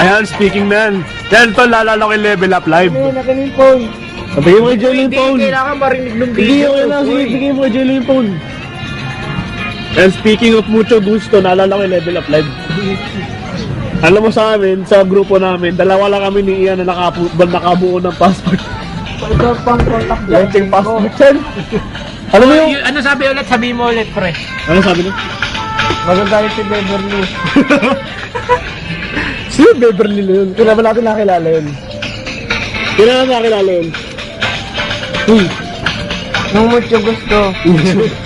Ayan, speaking man. Yan, tol, lalala ko yung level up live. Ano na kami phone? Bigyan mo kay Jelly yung Hindi phone. kailangan marinig ng video. okay lang. Sige, bigyan mo kay Jelly yung phone. And speaking of mucho gusto, naalala ko yung level up live. Alam mo sa amin, sa grupo namin, dalawa lang kami ni Ian na nakapu nakabuo ng passport. Ito pang contact Launching passport yan. Alam mo yung... Ano sabi ulit? Sabi mo ulit, pre. Ano sabi niya? Maganda yung si Beverly. Sino Beverly na yun? Kailan ba natin nakilala yun? Kailan natin nakilala yun? Uy, Nung mucho gusto.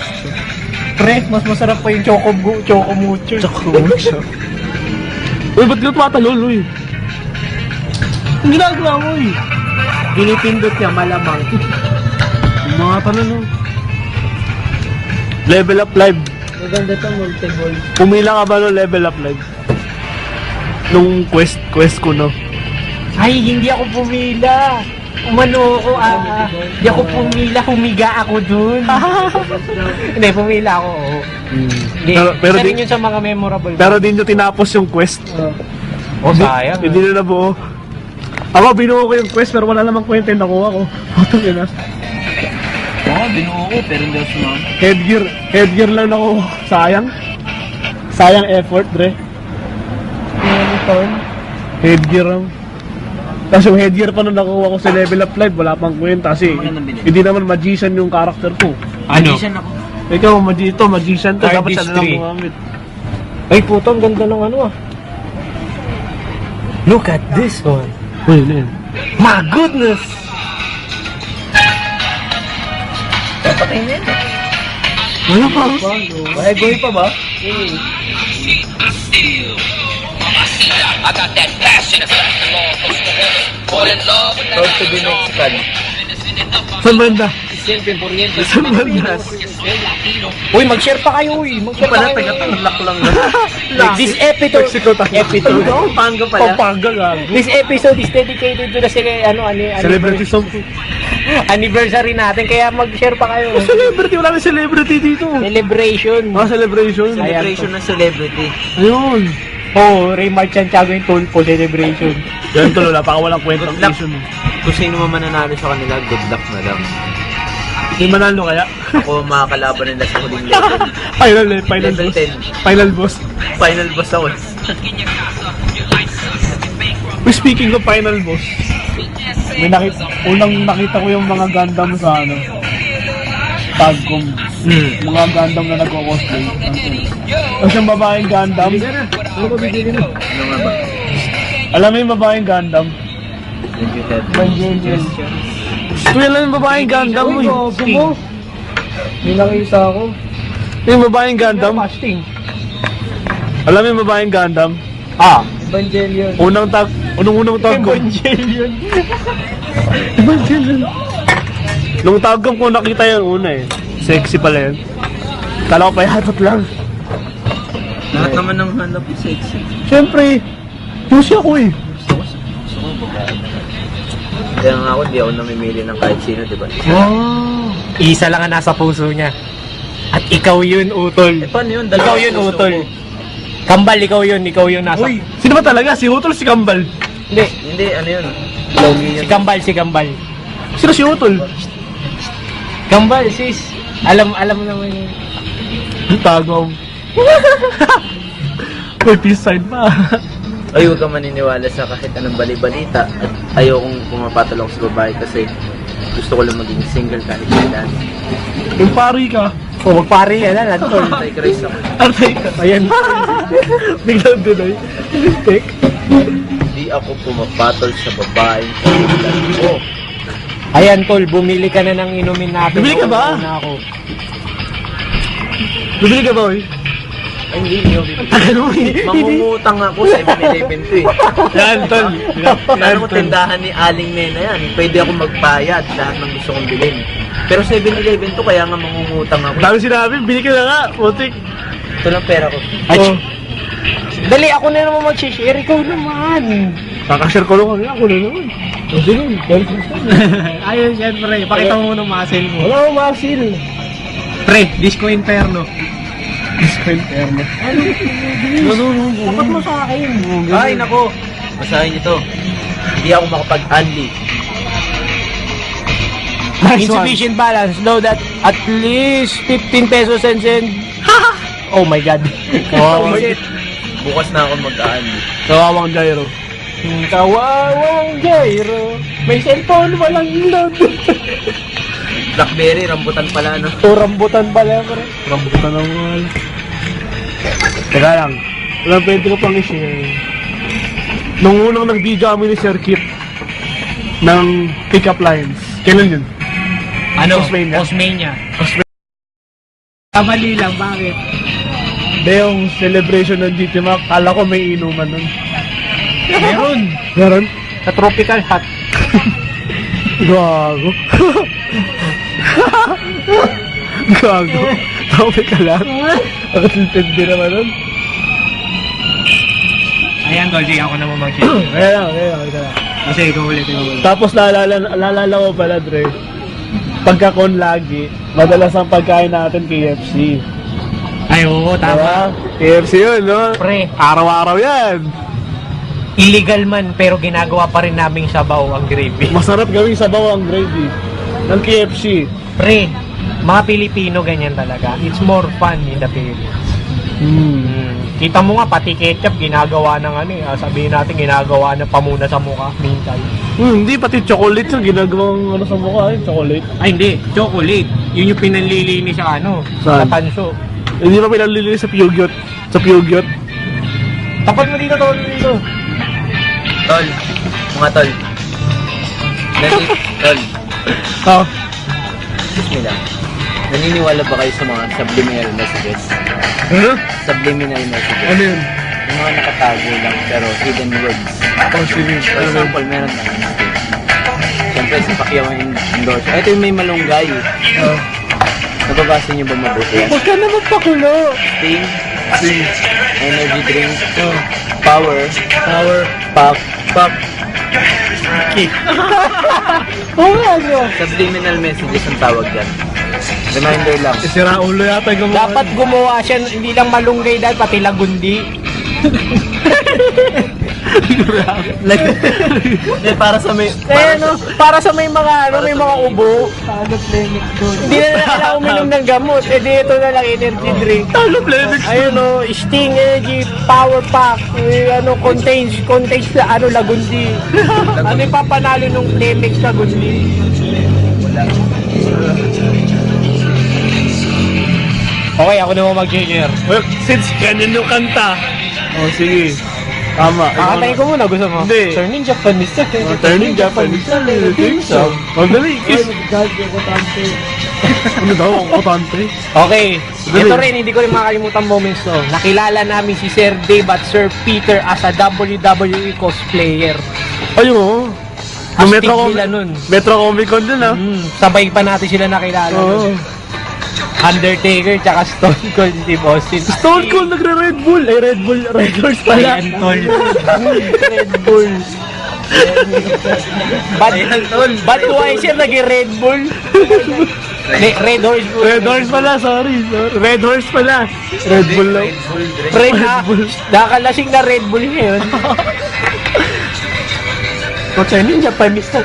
Pre, mas masarap pa yung choco, choco mucho. Choco mucho. Uy, ba't ka tumatalol, uy? Ang ginagawa mo, uy. Pinipindot niya malamang. Mga tanong, no? Level up live. Maganda to multiple. Pumila ka ba no level up live? Nung quest, quest ko, no? Ay, hindi ako pumila. Umano ako, ah, hindi ako pumila, humiga ako dun. hindi, pumila ako, oo. Hindi, Pero, pero, isa rin di, yun sa mga memorable. pero di nyo tinapos yung quest. oh, sayang. Hindi na nabuo. Ako, binuo ko yung quest, pero wala namang kwenta yung nakuha ko. Putang ina. Oo, binuo ko, pero hindi ako sumama. Headgear, headgear lang nakuha. Sayang. Sayang effort, Dre. Phone. Headgear lang. Tapos yung headgear pa nung nakuha ko sa level up live, wala pang kwenta kasi hindi naman magician yung character ko. Ano? ako. Ikaw, magi ito, magician to, dapat siya na lang Artistry. gumamit. Ay, puto, ang ganda ng ano ah. Look at this one. Uy, ano yun? My goodness! Ano pa? May goy pa ba? I got that passion that's like the law goes to heaven. Fall in love with that Proud to be Mexican. Saan banda? Siyempre, Puriente. Saan banda? Uy, mag-share pa kayo, uy. Mag-share pa kayo. taga-tanglak lang This episode, Mexico tayo. episode, Pampanga pala. Pampanga lang. this episode is dedicated to the cele- ano, ano, Celebrity song. anniversary natin. Kaya mag-share pa kayo. Celebrity, wala na celebrity dito. Celebration. Ah, celebration. Celebration ng celebrity. Ayun. Oh, Ray Mark Santiago yung Tulpo celebration. Yan wala pa walang kwentang Good luck. station. Kung sino man mananalo sa kanila, good luck na lang. Hindi manalo kaya? Ako makakalaban nila sa huling level. final, eh, final Level boss. 10. Final boss. Final boss ako. Uy, speaking of final boss, may nakita, unang nakita ko yung mga Gundam sa ano, Tagcom. Hmm. Mga Gundam na nagko-cosplay. Tapos yung babaeng Gundam, Ano nga ba? alam mo yung babaeng Gundam? Thank you, Ted. Evangelion. Uy, alam mo yung babaeng Gundam mo mo. May nakita ako. Yung babaeng Gundam? Casting. Alam mo yung babaeng Gundam? Ah. Evangelion. Unang tag, unang-unang Tagcom. Evangelion. Evangelion. Nung Tagcom ko nakita yung una eh. Sexy pala yun. Kala ko pa yatot lang. Lahat naman ng hanap ko sexy. Siyempre, pussy ako eh. Kaya nga ako, di ako namimili ng kahit sino, di ba? Oh. Isa lang ang nasa puso niya. At ikaw yun, Utol. Eh, paano yun? Ikaw yun, puso Utol. ko. Kambal, ikaw yun. Ikaw yun nasa... Uy, sino ba talaga? Si Utol, si Kambal. Hindi. Hindi, ano yun? Logi Si yun. Kambal, si Kambal. Sino si Utol? Kambal, sis. Alam, alam mo naman yun. Tagaw. May peace sign pa. Ay, huwag ka maniniwala sa kahit anong bali-balita at ayokong pumapatol ako sa babae kasi gusto ko lang maging single kahit kailan. Yung pari ka. O, magpari ka na, Lantol. Tay Grace ako. Artay ka. Ayan. Biglang deny. Take. Hindi ako pumapatol sa babaeng kailan ko. Ayan, Tol. Bumili ka na ng inumin natin. Bumili ka ba? Ako. Bibili ka ba, oy? Ay, hindi, hindi ako bibili. Mo eh. Mangungutang ako sa 7-Eleven to eh. Yan, tol. Yan, ko tol. tindahan ni Aling Mena yan. Pwede ako magbayad lahat ng gusto kong bilhin. Pero 7-Eleven to kaya nga mangungutang ako. Dami sinabi, bili ka na nga. Putik. Ito lang pera ko. Ay, Oh. Dali, ako na naman mag-share. Ikaw naman. Kakashare ko lang kami. Ako na naman. O, sige. Ayun, syempre. Pakita mo muna ng muscle mo. Wala akong masil. Pre, Disco Inferno. Dispenterno. Ano? Dapat mo sa akin. Ay, nako. Basahin niyo to. Hindi ako makapag-unli. Insufficient balance. Know that at least 15 pesos and send. oh my god. Oh. Bukas na ako mag-unli. Kawawang gyro. Hmm, Kawawang gyro. May cellphone, walang load. Blackberry, rambutan pala, no? o rambutan pala, pre. Rambutan ng mahal. Teka lang. Walang pwede ko pang i-share. Nung unang nag-video kami ni Sir Kip ng pick-up lines. Kailan yun? Ano? Osmania. Osmania. Kamali lang, bakit? Hindi, yung celebration ng GT Mac, kala ko may inuman nun. Meron. Meron? Sa tropical hut. Gago. Gago. Topic ka lang. Bakit intindi naman nun? Ayan, Golgi, ako naman mag-share. Kaya lang, kaya lang, kaya lang. Kasi ikaw ulit, ikaw ulit. Tapos naalala, naalala ko pala, Dre, pagkakon lagi, madalas ang pagkain natin KFC. Ay, oo, Diba? KFC yun, no? Pre, Araw-araw yan. illegal man, pero ginagawa pa rin naming sabaw ang gravy. Masarap gawing sabaw ang gravy ng KFC. Pre, mga Pilipino ganyan talaga. It's more fun in the Philippines. Hmm. Kita mo nga, pati ketchup, ginagawa ng ano eh. ah, Sabihin natin, ginagawa ng pamuna sa mukha, minsan. Hmm, hindi, pati chocolate yung ginagawang ano sa mukha, eh, chocolate. Ay, hindi. Chocolate. Yun yung pinanlilinis sa ano, Saan? sa tanso. Hindi pa pinalilinis sa Pugyot. Sa Pugyot. Tapat mo dito, tol, dito. Tol. Mga tol. Nani, tol. Ah, Excuse me lang. Naniniwala ba kayo sa mga subliminal messages? ano? Subliminal messages. Ano yun? Yung mga nakatago lang pero hidden words. Oh, sige. For yun? example, meron na. Siyempre, si Pacquiao ang endorse. Ito yung may malunggay. Ah. Nababasa niyo ba mabuti yan? Huwag ka naman pakulo. Sting, Sige. energy drink, Oh. power, Power. pop, pop. Oo nga, ano. Subliminal messages ang tawag yan. Reminder lang. Sira ulo yata yung gumawa. Dapat gumawa siya, hindi lang malunggay dahil, pati lagundi. like, eh, para sa may... Eh, no, para sa may mga, ano, may mga ubo. Hindi na nila kailangan uminom ng gamot. Eh, di ito na lang energy drink. Talo Plemix. Ayun o, Sting Energy Power Pack. Eh, ano, contains, contains na, ano, lagundi. ano yung papanalo nung Temex lagundi? Okay, ako naman mag-junior. Well, since ganyan yung kanta. Oh, sige. Tama. Kakatayin ko muna, gusto mo? Hindi. Turning Japanese. Oh, turning Japanese. Think so. Oh, dali, kiss. ano daw, ang kotante? Okay, Dali. ito rin, hindi ko rin makakalimutan moments to. Nakilala namin si Sir Dave at Sir Peter as a WWE cosplayer. Ayun, oh. Yung Astig Metro, nila nun. Metro Comic Con dun, ah. Mm, sabay pa natin sila nakilala. Oo. nun. Undertaker tsaka Stone Cold Steve Austin. Stone Cold nagre-Red Bull. Ay, Red Bull Records pala. Ayan, tol. Red Bull. Bad, Budweiser nag-Red Bull. Ne, Red Horse Bull. Red Horse pala, sorry. sorry. Red Horse pala. Red Bull lang. Pre, na, nakakalasing na Red Bull ngayon. Kotse ninja, Japanese to.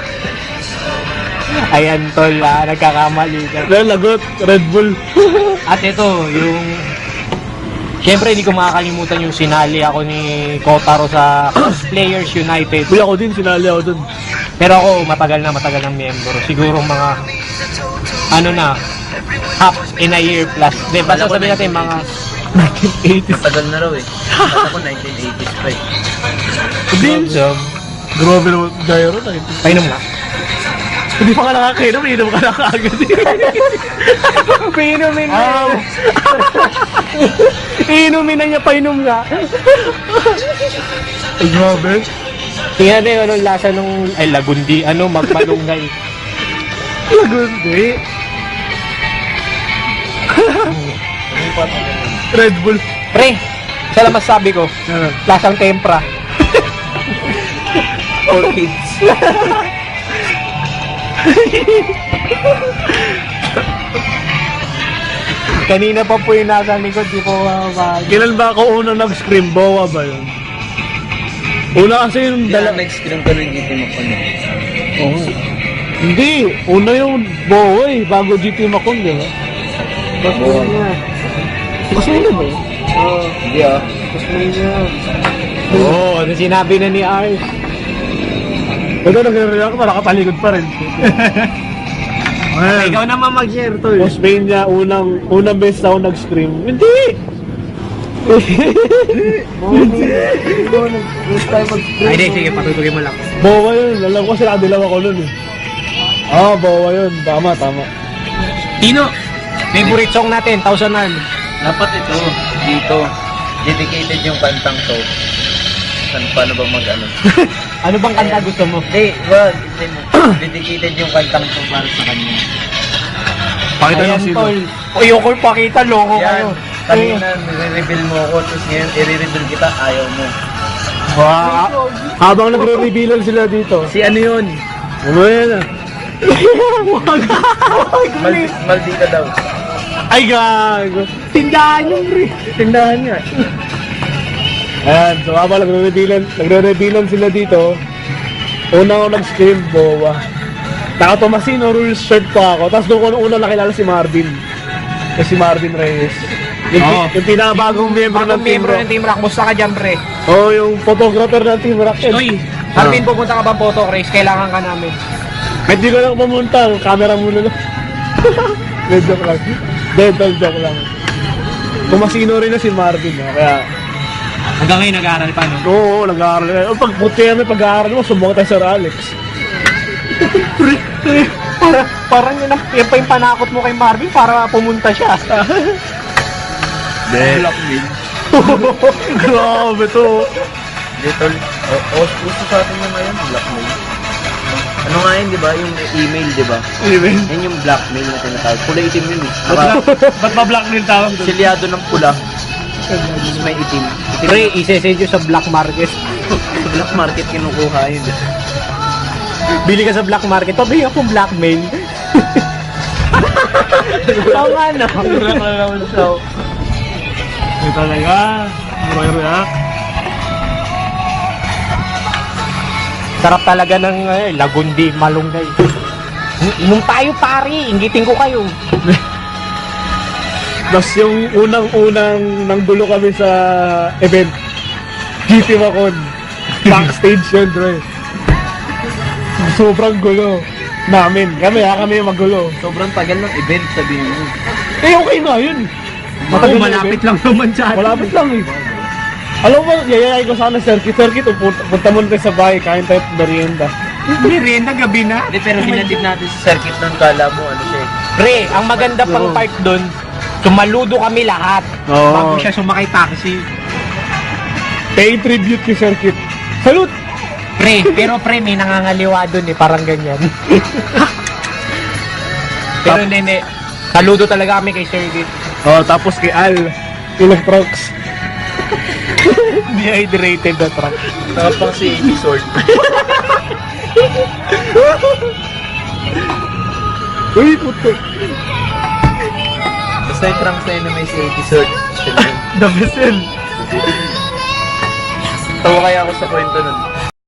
Ayan, tol, ah, nagkakamali ka. Dahil lagot, Red Bull. At ito, yung... Siyempre, hindi ko makakalimutan yung sinali ako ni Kotaro sa Cosplayers United. Uy, ako din, sinali ako dun. Pero ako, matagal na, matagal ng miyembro. Siguro mga, ano na, half in a year plus. Di, basta Wala ko sabihin natin 1980s. mga 1980s. Tagal na raw eh. Basta ko 1980s pa eh. Hindi. Grabe naman, gyro na ito. Painom nga. Hindi pa ka nakakainom, inom ka na kaagad. Painumin na. Inumin na niya, painom nga. Ay, grabe. Tingnan na yung anong lasa nung, ay lagundi, ano, magmalunggay. Lagundi. Red Bull. Pre, isa lang masabi ko, Ano? lasang tempra. For kids. Kanina pa po yung nasa likod, di ko mabag. Kailan ba ako una nag-scream? Bowa ba yun? Una kasi yung Dala, dala... nag-scream ka ng GT Macon. Oo. Hindi, una yung Bowa eh, bago GT Macon, di ba? Bowa. Gusto mo ba? Hindi ah. Oo, oh, ano sinabi na ni Ars? Ito nagre-react pa, nakatalikod pa rin. Ayan. Ikaw naman mag-share to. Osmania, unang, unang beses ako nag-stream. Hindi! Ay, di, sige, patutugin mo lang. Bowa yun. Alam ko sila dilaw ako nun eh. Ah, Bowa yun. Tama, tama. Tino, favorite song natin, Thousand Arm. Dapat ito, dito, dedicated yung kantang to. San, paano ba mag ano? Ano bang kanta gusto mo? Hindi, wag. Hindi mo. dedicated yung kantang to para sa kanya. Pakita Ayan, ng sino. tol. Ayoko pakita, loko kayo. Yan. Kanina, nire-reveal mo ako, tapos ngayon, i-reveal kita, ayaw mo. Wow. Habang nagre-revealan sila dito. Si ano yun? Ano yan ah? Maldi, Maldita daw. Ay, gago. Tindahan yung re. Tindahan nga. Ayan, so habang nagre-revealan, nagre-revealan sila dito, una ako nag-scream, Bowa. Naka Tomasino rules shirt pa ako. Tapos doon ko nung una nakilala si Marvin. Kasi si Marvin Reyes. Yung, Oo. yung pinakabagong member ng Bagong Team membro Rock. ng Team Rock, musta ka dyan, pre? Oo, oh, yung photographer ng Team Rock. yun. Uy, Arvin, pupunta ka ba photo race? Kailangan ka namin. Hindi ko lang pumunta. Camera muna lang. Dead joke lang. Dead joke lang. Tumasino rin na si Marvin. No? Kaya, Hanggang ngayon nag-aaral pa, no? oo, nag-aaral. Oh, pag puti kami pag-aaral mo, sumbong tayo Sir Alex. Para, parang yun, ang- yan pa yung panakot mo kay Marvin para pumunta siya. Blackmail. Grabe to. Little, o, o, uso sa atin yung ngayon, blackmail. Ano nga yun, di ba? Yung email, di ba? Even. Yan yung blackmail na tinatawag. Kulay itim yun eh. Ba't ba, ba't ba blackmail tawag doon? silyado ng pula. Tapos may itim. Pre, isesend yun sa black market. sa black market kinukuha yun. Bili ka sa black market, pabili akong blackmail. Tama na. Wala ka naman siya. Ito talaga. React. Sarap talaga ng eh, lagundi, malunggay. Inom tayo pare, ingitin ko kayo. Tapos yung unang-unang nanggulo kami sa event, GT Macon. Backstage yun, Dre. Sobrang gulo namin. Kami ha, kami yung magulo. Sobrang tagal ng event, sabihin mo. Eh, okay nga yun. Matagal na malapit event. lang naman sa Malapit lang eh. Alam mo, yayayay ko sana circuit. Circuit, o punta, punta muna tayo sa bahay, kain tayo at merienda. Merienda gabi na. Hindi, pero hinatid natin sa circuit nun, kala mo, ano siya eh. Pre, ang maganda pang Oo. part doon, sumaludo kami lahat. Oo. Bago siya sumakay taxi. Pay tribute kay circuit. Salute! Pre, pero pre, may nangangaliwa doon eh, parang ganyan. pero hindi. Saludo talaga kami kay Sir Git. Oh, tapos kay Al, Electrox. Dehydrated na truck. Nakapang si Amy Sword. Uy, puto. Basta yung prank may si Amy Sword. The vessel. Tawa kaya ako sa kwento nun.